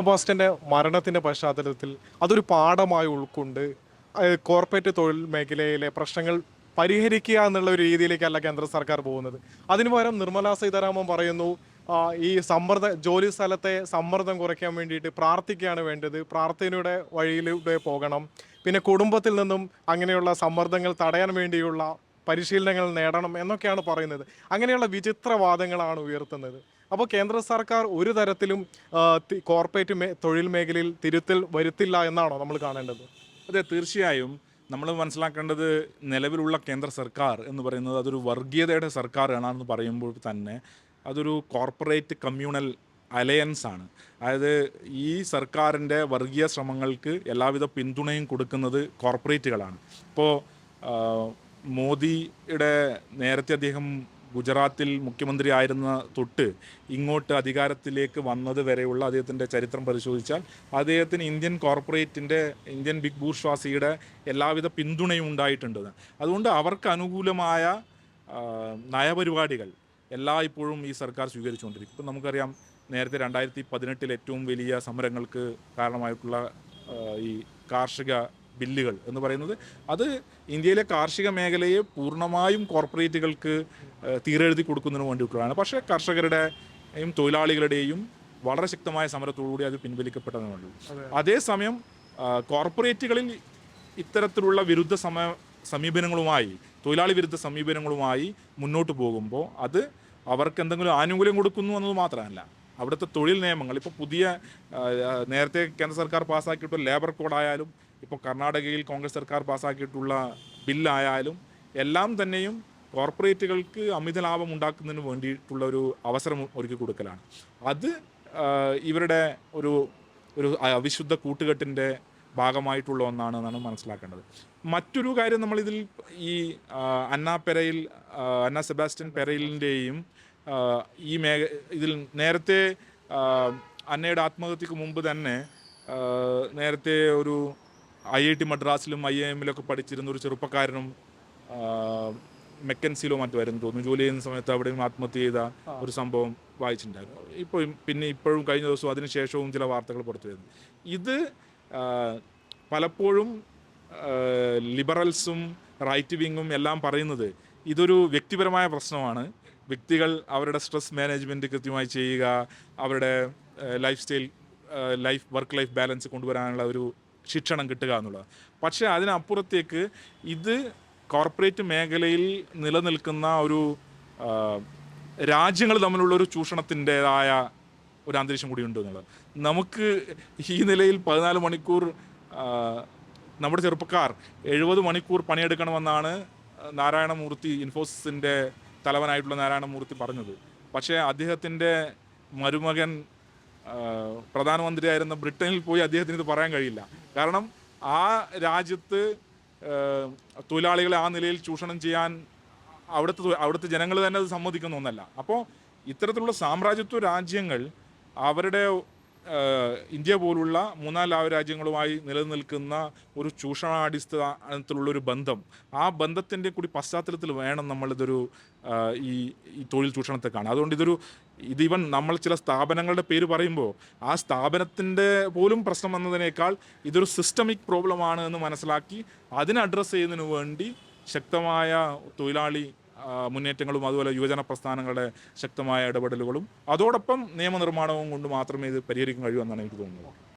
സെബാസ്റ്റ്യന്റെ മരണത്തിന്റെ പശ്ചാത്തലത്തിൽ അതൊരു പാഠമായി ഉൾക്കൊണ്ട് കോർപ്പറേറ്റ് തൊഴിൽ മേഖലയിലെ പ്രശ്നങ്ങൾ പരിഹരിക്കുക എന്നുള്ള ഒരു രീതിയിലേക്കല്ല കേന്ദ്ര സർക്കാർ പോകുന്നത്. അതിനു പകരം നിർമ്മലാ സീതാരാമൻ പറയുന്നു ഈ സമ്മർദ്ദ ജോലി സ്ഥലത്തെ സമ്മർദ്ദം കുറയ്ക്കാൻ വേണ്ടിയിട്ട് പ്രാർത്ഥിക്കുകയാണ് വേണ്ടത്. പ്രാർത്ഥനയുടെ വഴിയിലൂടെ പോകണം. പിന്നെ കുടുംബത്തിൽ നിന്നും അങ്ങനെയുള്ള സമ്മർദ്ദങ്ങൾ തടയാൻ വേണ്ടിയുള്ള പരിശീലനങ്ങൾ നേടണം എന്നൊക്കെയാണ് പറയുന്നത്. അങ്ങനെയുള്ള വിചിത്രവാദങ്ങളാണ് ഉയർത്തുന്നത്. അപ്പോൾ കേന്ദ്ര സർക്കാർ ഒരു തരത്തിലും കോർപ്പറേറ്റ് മേ തൊഴിൽ മേഖലയിൽ തിരുത്തൽ വരുത്തില്ല എന്നാണോ നമ്മൾ കാണേണ്ടത്? അതെ തീർച്ചയായും. നമ്മൾ മനസ്സിലാക്കേണ്ടത് നിലവിലുള്ള കേന്ദ്ര സർക്കാർ എന്ന് പറയുന്നത് അതൊരു വർഗീയതയുടെ സർക്കാരാണെന്ന് പറയുമ്പോൾ തന്നെ അതൊരു കോർപ്പറേറ്റ് കമ്മ്യൂണൽ അലയൻസ് ആണ്. അതായത് ഈ സർക്കാരിന്റെ വർഗീയ ശ്രമങ്ങൾക്ക് എല്ലാവിധ പിന്തുണയും കൊടുക്കുന്നത് കോർപ്പറേറ്റുകളാണ് ഇപ്പോൾ മോദിയുടെ നേരത്തെ അദ്ദേഹം ഗുജറാത്തിൽ മുഖ്യമന്ത്രി ആയിരുന്ന തൊട്ട് ഇങ്ങോട്ട് അധികാരത്തിലേക്ക് വന്നത് വരെയുള്ള അദ്ദേഹത്തിന്റെ ചരിത്രം പരിശോധിച്ചാൽ അദ്ദേഹത്തിന് ഇന്ത്യൻ കോർപ്പറേറ്റിന്റെ ഇന്ത്യൻ ബിഗ് ബൂർഷ്വാസിയുടെ എല്ലാവിധ പിന്തുണയും ഉണ്ടായിട്ടുണ്ട്. അതുകൊണ്ട് അവർക്ക് അനുകൂലമായ നയപരിപാടികൾ എല്ലാ ഇപ്പോഴും ഈ സർക്കാർ സ്വീകരിച്ചുകൊണ്ടിരിക്കും. ഇപ്പം നമുക്കറിയാം നേരത്തെ രണ്ടായിരത്തി പതിനെട്ടിൽ ഏറ്റവും വലിയ സമരങ്ങൾക്ക് കാരണമായിട്ടുള്ള ഈ കാർഷിക ബില്ലുകൾ എന്ന് പറയുന്നത്. അത് ഇന്ത്യയിലെ കാർഷിക മേഖലയെ പൂർണമായും കോർപ്പറേറ്റുകൾക്ക് തീരെഴുതി കൊടുക്കുന്നതിന് വേണ്ടിയിട്ടുള്ളതാണ് പക്ഷേ കർഷകരുടെയും തൊഴിലാളികളുടെയും വളരെ ശക്തമായ സമരത്തോടുകൂടി അത് പിൻവലിക്കപ്പെട്ടതേ ഉള്ളൂ അതേസമയം കോർപ്പറേറ്റുകളിൽ ഇത്തരത്തിലുള്ള വിരുദ്ധ സമ സമീപനങ്ങളുമായി തൊഴിലാളി വിരുദ്ധ സമീപനങ്ങളുമായി മുന്നോട്ട് പോകുമ്പോൾ അത് അവർക്ക് എന്തെങ്കിലും ആനുകൂല്യം കൊടുക്കുന്നു എന്നത് മാത്രമല്ല. അവിടുത്തെ തൊഴിൽ നിയമങ്ങൾ ഇപ്പോൾ പുതിയ നേരത്തെ കേന്ദ്ര സർക്കാർ പാസ്സാക്കിയിട്ടുള്ള ലേബർ കോഡായാലും ഇപ്പോൾ കർണാടകയിൽ കോൺഗ്രസ് സർക്കാർ പാസ്സാക്കിയിട്ടുള്ള ബില്ലായാലും എല്ലാം തന്നെയും കോർപ്പറേറ്റുകൾക്ക് അമിത ലാഭം ഉണ്ടാക്കുന്നതിന് വേണ്ടിയിട്ടുള്ള ഒരു അവസരം ഒരുക്കി കൊടുക്കലാണ്. അത് ഇവരുടെ ഒരു ഒരു അവിശുദ്ധ കൂട്ടുകെട്ടിന്റെ ഭാഗമായിട്ടുള്ള ഒന്നാണ് എന്നാണ് മനസ്സിലാക്കേണ്ടത്. മറ്റൊരു കാര്യം നമ്മളിതിൽ ഈ അന്ന പെരയിൽ അന്ന സെബാസ്റ്റ്യൻ പെരയിലിന്റെയും ഈ മേഖ ഇതിൽ നേരത്തെ അന്നയുടെ ആത്മഹത്യക്ക് മുമ്പ് തന്നെ നേരത്തെ ഒരു ഐ ഐ ടി മദ്രാസിലും ഐ ഐ എമ്മിലൊക്കെ പഠിച്ചിരുന്ന ഒരു ചെറുപ്പക്കാരനും മെക്കൻസിയിലോ മറ്റുമായിരുന്നു തോന്നുന്നു. ജോലി ചെയ്യുന്ന സമയത്ത് അവിടെയും ആത്മഹത്യ ചെയ്ത ഒരു സംഭവം വായിച്ചിട്ടുണ്ടായിരുന്നു. ഇപ്പോൾ പിന്നെ ഇപ്പോഴും കഴിഞ്ഞ ദിവസവും അതിന് ശേഷവും ചില വാർത്തകൾ പുറത്തു വരുന്നു. ഇത് പലപ്പോഴും ലിബറൽസും റൈറ്റ് വിങ്ങും എല്ലാം പറയുന്നത് ഇതൊരു വ്യക്തിപരമായ പ്രശ്നമാണ്. വ്യക്തികൾ അവരുടെ സ്ട്രെസ് മാനേജ്മെന്റ് കൃത്യമായി ചെയ്യുക അവരുടെ life style life work life balance കൊണ്ടുവരാനുള്ള ഒരു ശിക്ഷണം കിട്ടുക എന്നുള്ളത്. പക്ഷേ അതിനപ്പുറത്തേക്ക് ഇത് കോർപ്പറേറ്റ് മേഖലയിൽ നിലനിൽക്കുന്ന ഒരു രാജ്യങ്ങൾ തമ്മിലുള്ള ഒരു ചൂഷണത്തിന്റെതായ ഒരു അന്തരീക്ഷം കൂടി ഉണ്ട് എന്നുള്ളത്. നമുക്ക് ഈ നിലയിൽ പതിനാല് മണിക്കൂർ നമ്മുടെ ചെറുപ്പക്കാർ എഴുപത് മണിക്കൂർ പണിയെടുക്കണമെന്നാണ് നാരായണമൂർത്തി ഇൻഫോസിന്റെ തലവനായിട്ടുള്ള നാരായണമൂർത്തി പറഞ്ഞത്. പക്ഷേ അദ്ദേഹത്തിന്റെ മരുമകൻ പ്രധാനമന്ത്രിയായിരുന്ന ബ്രിട്ടനിൽ പോയി അദ്ദേഹത്തിന് ഇത് പറയാൻ കഴിയില്ല. കാരണം ആ രാജ്യത്ത് തൊഴിലാളികളെ ആ നിലയിൽ ചൂഷണം ചെയ്യാൻ അവിടുത്തെ അവിടുത്തെ ജനങ്ങൾ തന്നെ അത് സമ്മതിക്കുന്ന ഒന്നല്ല. അപ്പോൾ ഇത്തരത്തിലുള്ള സാമ്രാജ്യത്വ രാജ്യങ്ങൾ അവരുടെ ഇന്ത്യ പോലുള്ള മൂന്നാം ലാഭ രാജ്യങ്ങളുമായി നിലനിൽക്കുന്ന ഒരു ചൂഷണാടിസ്ഥാനത്തിലുള്ള ഒരു ബന്ധം ആ ബന്ധത്തിന്റെ കൂടി പശ്ചാത്തലത്തിൽ വേണം നമ്മളിതൊരു ഈ ഈ തൊഴിൽ ചൂഷണത്തെ കാണാൻ. അതുകൊണ്ട് ഇതൊരു ഇത് ഇവൻ നമ്മൾ ചില സ്ഥാപനങ്ങളുടെ പേര് പറയുമ്പോൾ ആ സ്ഥാപനത്തിന്റെ പോലും പ്രശ്നം വന്നതിനേക്കാൾ ഇതൊരു സിസ്റ്റമിക് പ്രോബ്ലമാണ് എന്ന് മനസ്സിലാക്കി അതിനെ അഡ്രസ്സ് ചെയ്യുന്നതിന് വേണ്ടി ശക്തമായ തൊഴിലാളി മുന്നേറ്റങ്ങളും അതുപോലെ യുവജന പ്രസ്ഥാനങ്ങളുടെ ശക്തമായ ഇടപെടലുകളും അതോടൊപ്പം നിയമനിർമ്മാണവും കൊണ്ട് മാത്രമേ ഇത് പരിഹരിക്കാൻ കഴിയൂ എന്നാണ് എനിക്ക് തോന്നുന്നത്.